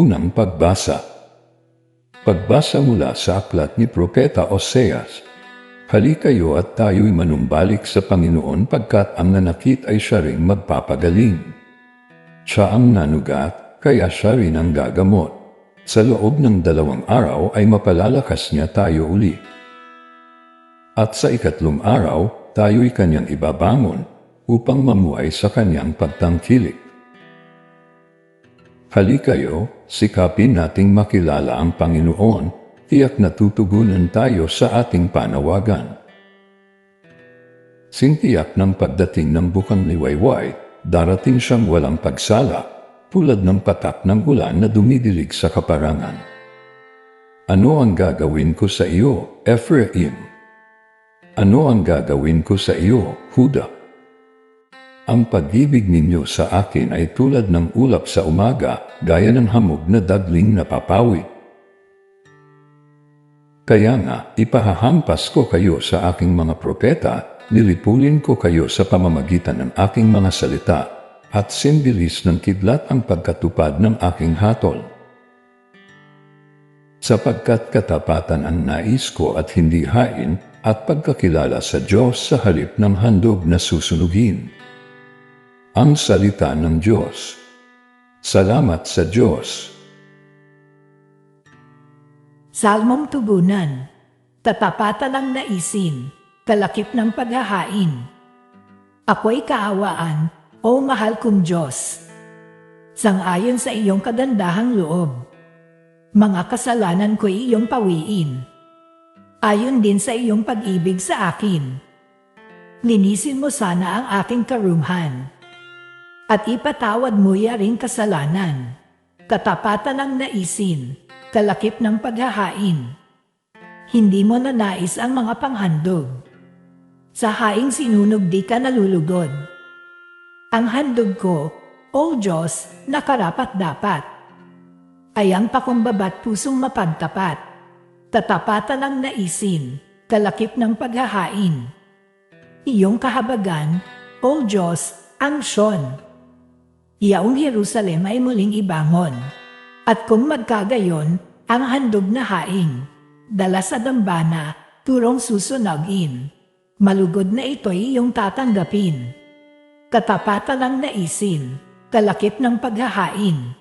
Unang pagbasa. Pagbasa mula sa aklat ni Propeta Oseas. Halikayo at tayo'y manumbalik sa Panginoon pagkat ang nanakit ay siya ring magpapagaling. Siya ang nanugat, kaya siya rin ang gagamot. Sa loob ng dalawang araw ay mapalalakas niya tayo uli. At sa ikatlong araw, tayo'y kanyang ibabangon upang mamuhay sa kanyang pagtangkilik. Halikayo, sikapin nating makilala ang Panginoon, tiyak na tutugunan tayo sa ating panawagan. Sintiyak ng pagdating ng bukang liwayway, darating siyang walang pagsala, tulad ng patak ng ulan na dumidilig sa kaparangan. Ano ang gagawin ko sa iyo, Ephraim? Ano ang gagawin ko sa iyo, Huda? Ang pag-ibig ninyo sa akin ay tulad ng ulap sa umaga, gaya ng hamog na dagling na papawi. Kaya nga, ipahahampas ko kayo sa aking mga propeta, nilipulin ko kayo sa pamamagitan ng aking mga salita, at simbilis ng kidlat ang pagkatupad ng aking hatol. Sapagkat katapatan ang nais ko at hindi hain, at pagkakilala sa Diyos sa halip ng handog na susunugin. Ang Salita ng Diyos. Salamat sa Diyos. Salmong Tugunan Tatapatan ng naisin, kalakip ng paghahain. Ako'y kaawaan, o mahal kong Diyos. Sangayon sa iyong kadandahang loob. Mga kasalanan ko'y iyong pawiin. Ayon din sa iyong pag-ibig sa akin. Linisin mo sana ang aking karumhan at ipatawad mo yaring kasalanan. Katapatan ng naisin, kalakip ng paghahain. Hindi mo na nais ang mga panghandog. Sa haing sinunog di ka nalulugod. Ang handog ko, O Diyos, nakarapat dapat. Ay ang pakumbabat pusong mapagtapat. Tatapatan ng naisin, kalakip ng paghahain. Iyong kahabagan, O Diyos, ang Sion iyaong Jerusalem ay muling ibangon. At kung magkagayon, ang handog na haing, dala sa dambana, turong susunogin. Malugod na ito'y iyong tatanggapin. Katapatan ng naisin, kalakip ng paghahain.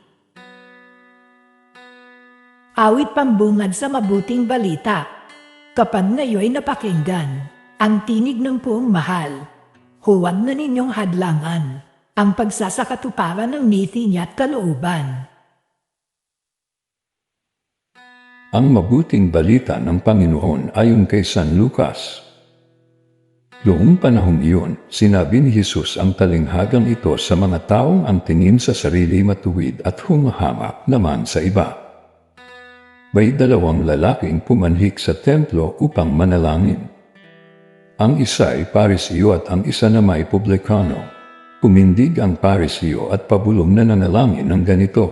Awit pambungad sa mabuting balita. Kapag ngayoy napakinggan, ang tinig ng puong mahal, huwag na ninyong hadlangan ang pagsasakatuparan ng niti niya at kalooban. Ang mabuting balita ng Panginoon ayon kay San Lucas. Noong panahong iyon, sinabi ni Jesus ang talinghagang ito sa mga taong ang tingin sa sarili matuwid at humahamak naman sa iba. May dalawang lalaking pumanhik sa templo upang manalangin. Ang isa ay Parisio at ang isa na may publikano. Kumindig ang parisyo at pabulong na nanalangin ng ganito.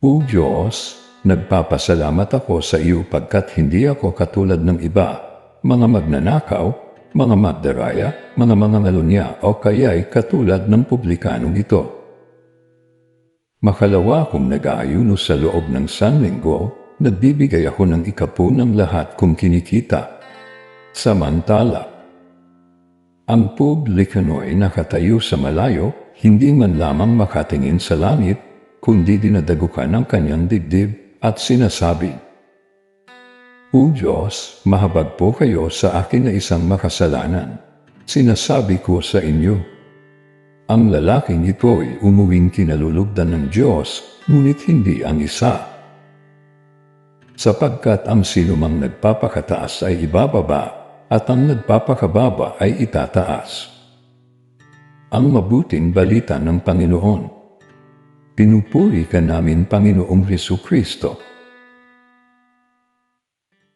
O Diyos, nagpapasalamat ako sa iyo pagkat hindi ako katulad ng iba, mga magnanakaw, mga magdaraya, mga mga ngalunya o kaya'y katulad ng publikanong ito. Makalawa akong nag-aayuno sa loob ng sanlinggo, nagbibigay ako ng ikapu ng lahat kung kinikita. Samantala, ang publikano ay nakatayo sa malayo, hindi man lamang makatingin sa langit, kundi dinadagukan ang kanyang dibdib at sinasabi, O Diyos, mahabag po kayo sa akin na isang makasalanan. Sinasabi ko sa inyo, ang lalaking ito ay umuwing kinalulugdan ng Diyos, ngunit hindi ang isa. Sapagkat ang sinumang nagpapakataas ay ibababa at ang nagpapakababa ay itataas. Ang mabuting balita ng Panginoon. Pinupuri ka namin Panginoong Heso Kristo